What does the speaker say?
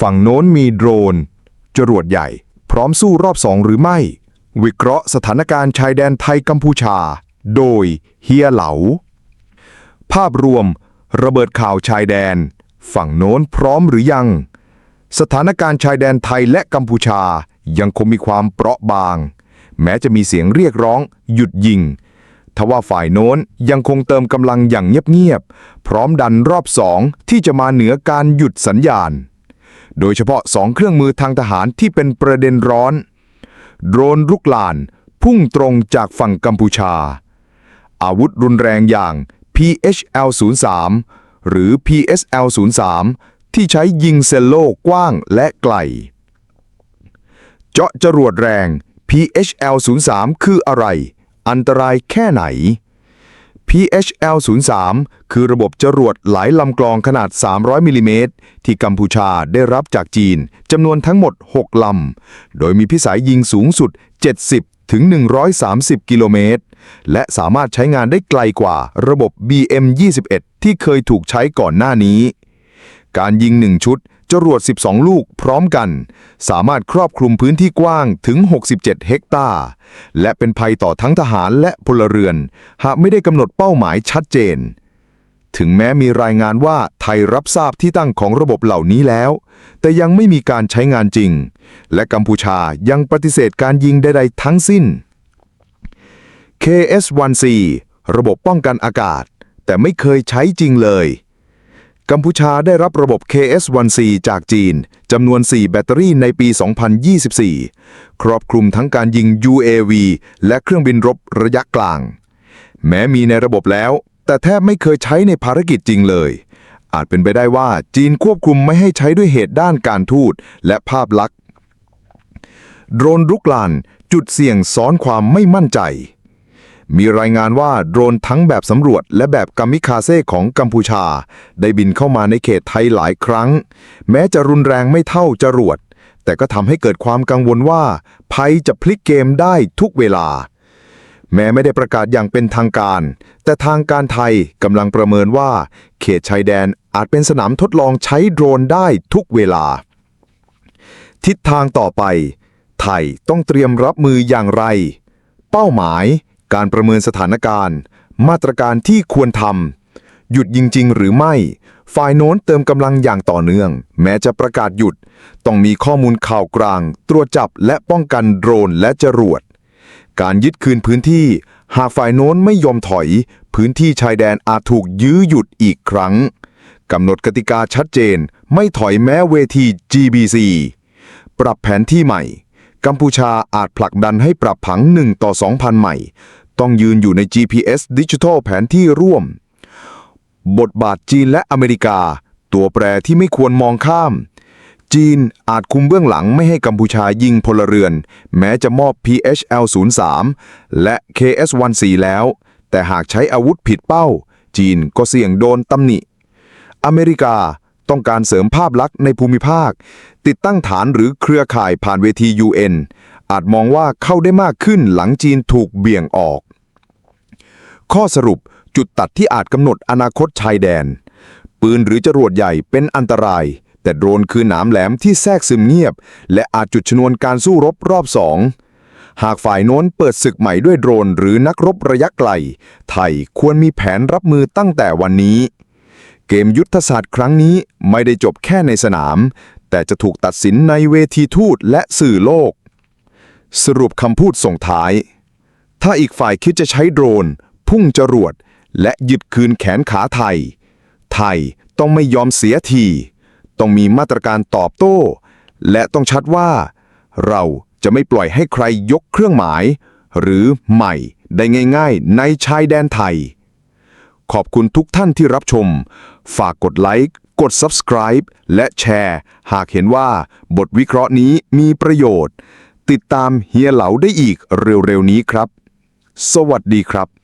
ฝั่งโน้นมีโดรน จรวดใหญ่ พร้อมสู้รอบสองหรือไม่ วิเคราะห์สถานการณ์ชายแดนไทยกัมพูชา โดยเฮียเหลา ภาพรวม ระเบิดข่าวชายแดน ฝั่งโน้นพร้อมหรือยัง สถานการณ์ชายแดนไทยและกัมพูชายังคงมีความเปราะบาง แม้จะมีเสียงเรียกร้อง หยุดยิงทว่าฝ่ายโน้นยังคงเติมกำลังอย่างเงียบ ๆ พร้อมดันรอบสองที่จะมาเหนือการหยุดสัญญาณ โดยเฉพาะสองเครื่องมือทางทหารที่เป็นประเด็นร้อน โดรนลุกลาน พุ่งตรงจากฝั่งกัมพูชา อาวุธรุนแรงอย่าง PHL-03 หรือ PSL-03 ที่ใช้ยิงเซลโลกว้างและไกล เจาะจรวดแรง PHL-03 คืออะไร อันตรายแค่ไหน PHL-03 คือระบบจรวดหลายลำกลองขนาด 300 มิลลิเมตรที่กัมพูชาได้รับจากจีนจำนวนทั้งหมด 6 ลำ โดยมีพิสัยยิงสูงสุด 70 ถึง 130 กิโลเมตร และสามารถใช้งานได้ไกลกว่าระบบ BM-21 ที่เคยถูกใช้ก่อนหน้านี้ การยิงหนึ่งชุด จรวด 12 ลูกพร้อมกัน สามารถครอบคลุมพื้นที่กว้างถึง 67 เฮกตาร์ และเป็นภัยต่อทั้งทหารและพลเรือน หากไม่ได้กำหนดเป้าหมายชัดเจน ถึงแม้มีรายงานว่าไทยรับทราบที่ตั้งของระบบเหล่านี้แล้ว แต่ยังไม่มีการใช้งานจริง และกัมพูชายังปฏิเสธการยิงใดๆทั้งสิ้น KS-1C ระบบป้องกันอากาศ แต่ไม่เคยใช้จริงเลย กัมพูชาได้รับระบบ KS-1C จากจีน จำนวน 4 แบตเตอรี่ในปี 2024 ครอบคลุมทั้งการยิง UAV และเครื่องบินรบระยะกลาง แม้มีในระบบแล้ว แต่แทบไม่เคยใช้ในภารกิจจริงเลย อาจเป็นไปได้ว่าจีนควบคุมไม่ให้ใช้ด้วยเหตุด้านการทูตและภาพลักษณ์ โดรนรุกลาน จุดเสี่ยงซ้อนความไม่มั่นใจ มีรายงานว่าโดรนทั้งแบบสำรวจและแบบกามิคาเซ่ของกัมพูชา ได้บินเข้ามาในเขตไทยหลายครั้ง แม้จะรุนแรงไม่เท่าจรวด แต่ก็ทำให้เกิดความกังวลว่า ภัยจะพลิกเกมได้ทุกเวลา แม้ไม่ได้ประกาศอย่างเป็นทางการ แต่ทางการไทยกำลังประเมินว่า เขตชายแดนอาจเป็นสนามทดลองใช้โดรนได้ทุกเวลา ทิศทางต่อไป ไทยต้องเตรียมรับมืออย่างไร เป้าหมาย การประเมินสถานการณ์ มาตรการที่ควรทำหยุดยิงจริงหรือไม่ ฝ่ายโน้นเติมกำลังอย่างต่อเนื่อง แม้จะประกาศหยุด ต้องมีข้อมูลข่าวกลาง ตรวจจับและป้องกันโดรนและจรวด การยึดคืนพื้นที่ หากฝ่ายโน้นไม่ยอมถอย พื้นที่ชายแดนอาจถูกยื้อหยุดอีกครั้งกำหนดกติกาชัดเจน ไม่ถอยแม้เวที GBC ปรับแผนที่ใหม่ กัมพูชาอาจผลักดันให้ปรับผัง 1 ต่อ 2,000 ใหม่ ต้องยืนอยู่ใน GPS ดิจิทัลแผนที่ร่วม บทบาทจีนและอเมริกา ตัวแปรที่ไม่ควรมองข้าม จีนอาจคุมเบื้องหลังไม่ให้กัมพูชายิงพลเรือน แม้จะมอบ PHL-03 และ KS-14 แล้ว แต่หากใช้อาวุธผิดเป้า จีนก็เสี่ยงโดนตำหนิ อเมริกาต้องการเสริมภาพลักษณ์ในภูมิภาค ติดตั้งฐานหรือเครือข่ายผ่านเวที UN อาจมองว่าเข้าได้มากขึ้นหลังจีนถูกเบี่ยงออก ข้อสรุปจุดตัดที่อาจกำหนดอนาคตชายแดน ปืนหรือจรวดใหญ่เป็นอันตราย แต่โดรนคือหนามแหลมที่แทรกซึมเงียบ และอาจจุดชนวนการสู้รบรอบสองหากฝ่ายโน้นเปิดศึกใหม่ด้วยโดรนหรือนักรบระยะไกล ไทยควรมีแผนรับมือตั้งแต่วันนี้ เกมยุทธศาสตร์ครั้งนี้ไม่ได้จบแค่ในสนาม แต่จะถูกตัดสินในเวทีทูตและสื่อโลก สรุปคำพูดส่งท้าย ถ้าอีกฝ่ายคิดจะใช้โดรน พุ่งจรวด และยึดคืนแขนขาไทย ไทยต้องไม่ยอมเสียที ต้องมีมาตรการตอบโต้ และต้องชัดว่า เราจะไม่ปล่อยให้ใครยกเครื่องหมาย หรือใหม่ได้ง่ายๆ ในชายแดนไทย ขอบคุณทุกท่านที่รับชม ฝากกดไลค์ กด Subscribe และแชร์ หากเห็นว่าบทวิเคราะห์นี้มีประโยชน์ ติดตามเฮียเหลาได้อีกเร็วๆนี้ครับ สวัสดีครับ